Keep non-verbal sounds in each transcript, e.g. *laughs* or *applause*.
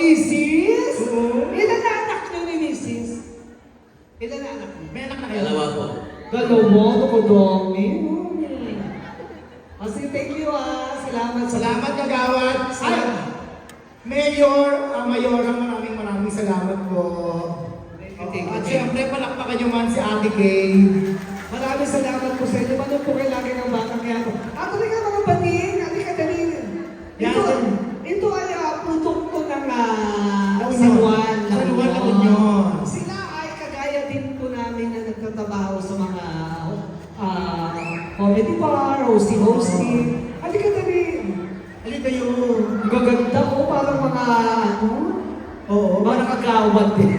Mrs.? Oo. Ilan na anak niyo ni Mrs.? Ilan na anak niyo? May anak na kayo? Dalawa po. Dalawa, nakodami. Kasi thank you ah. Salamat. Salamat kagawad. Ay, Mayor, uh, Mayora, maraming maraming salamat po. Thank you, thank you. At syempre, palakpakan nyo man si Ate Kay. Maraming salamat po sa inyo. Manood po kayo lagi ng Batang Yapo. Ako rin ka mga bating. Halika dali. Ito, Yan. ito ay uh, produkto ng uh, La Union. San Juan. La San Juan, La Union. Union. Sila ay kagaya din po namin na nagtatrabaho sa mga uh, comedy bar, hosting-hosting. Halika dali. Halika kayo. Ang gaganda ko, parang mga ano, Oo, mga nakagawad din.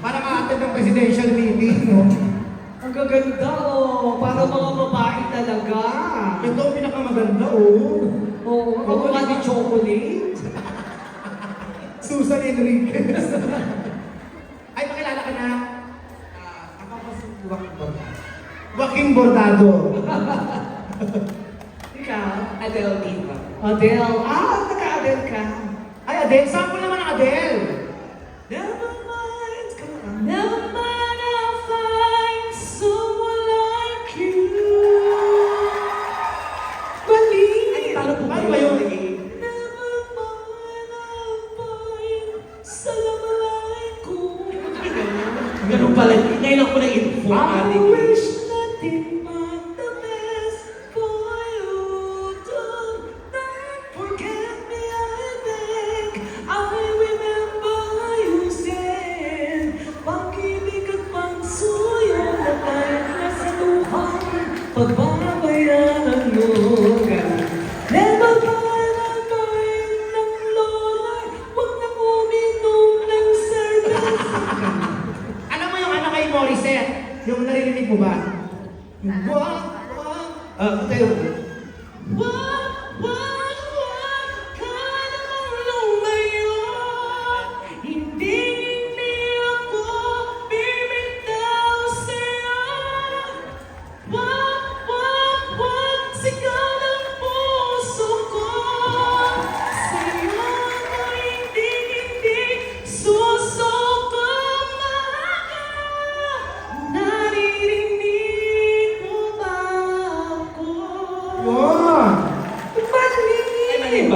para ma-attend ng presidential meeting, no? Ang gaganda oh, parang mga babae talaga. Ito ang pinakamaganda, oh. Oo, oh, kamukha ni chocolate. Susan Enriquez. *laughs* Ay, pakilala ka na. Ako pa si Buwak Joaquin Bordado. Ikaw? Adele Diva. Adele. Ah, naka-Adele ka. Ay, Adele. Sample naman ng Adele. Never mind. Come on. Never mind, I'll find someone like you. Mali. Ay, paano po ba yun? Never mind, I'll find someone like you. Ganun pala. Ngayon lang ko na-info ang I wish wag. Ah, tayo.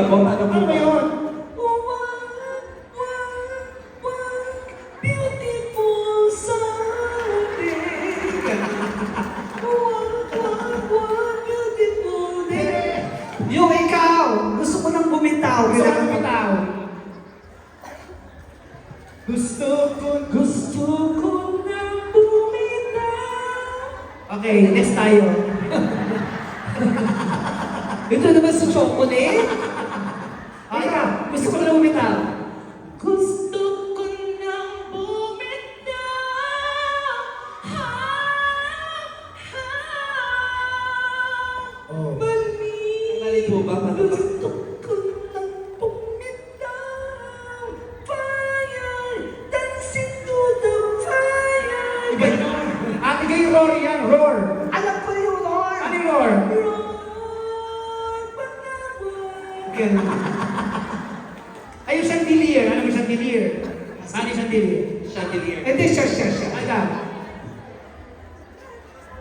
Po? Ano Ano ba yun? Beautiful something. Wag, wag, wag, beautiful day. Yung ikaw, gusto ko nang bumitaw. Gusto ko. Gusto ko, Gusto ko nang bumitaw. Okay, next tayo. *laughs* Ito naman sa chocolate. Ah, Ikaw, gusto ko nang bumitaw. Ha, ha. Oh. Mali. Mali po ba? Gusto ko nang bumitaw. Fire, dancing to the fire. Ate yan, roar. Chandelier. Ano yung chandelier? Ano yung chandelier? Chandelier. Hindi siya, siya, siya. Ano?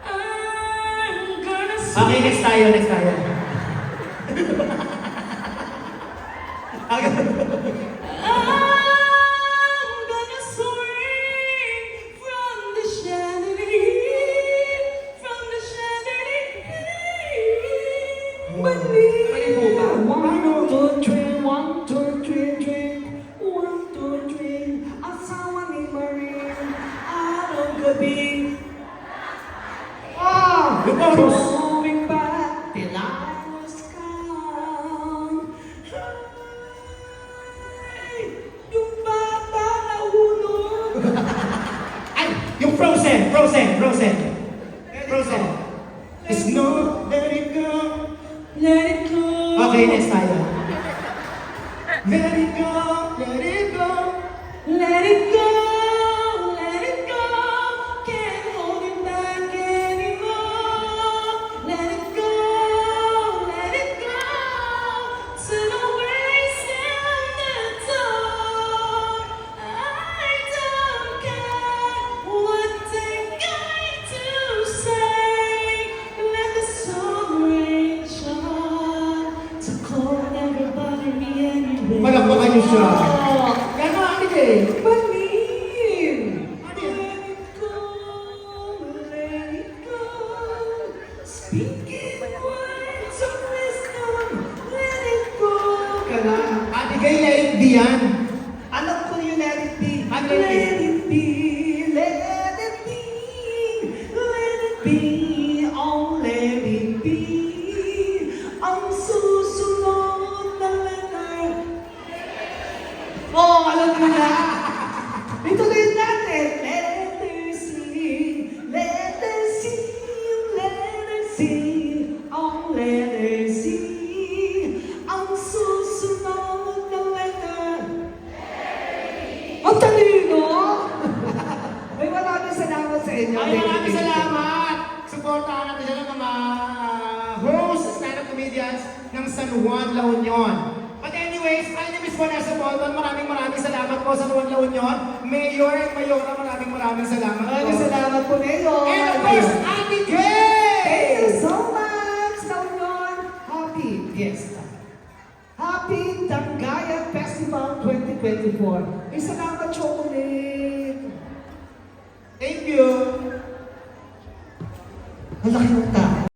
I'm gonna Okay, next tayo, next tayo. *laughs* I'm *laughs* frozen, frozen, frozen. Snow, let it go. Let it go. Okay, next tayo. Let Speaking words of wisdom, let it go. Kala, ate kay let it be yan. Alam ko let be. Ano let, let it Oh. Ang susunod na letter. Oh, alam ko na. San Juan, La Union. But anyways, my name is Vanessa Bolton. Maraming maraming salamat po sa San Juan, La Union. Mayor and Mayora, maraming maraming salamat po. Maraming salamat po Mayor. And of course, Ate Kay! Thank you so much, Naunon. Happy Fiesta. Happy Dangaya Festival 2024. May salamat, chocolate. Thank you! Ang laki ng tao.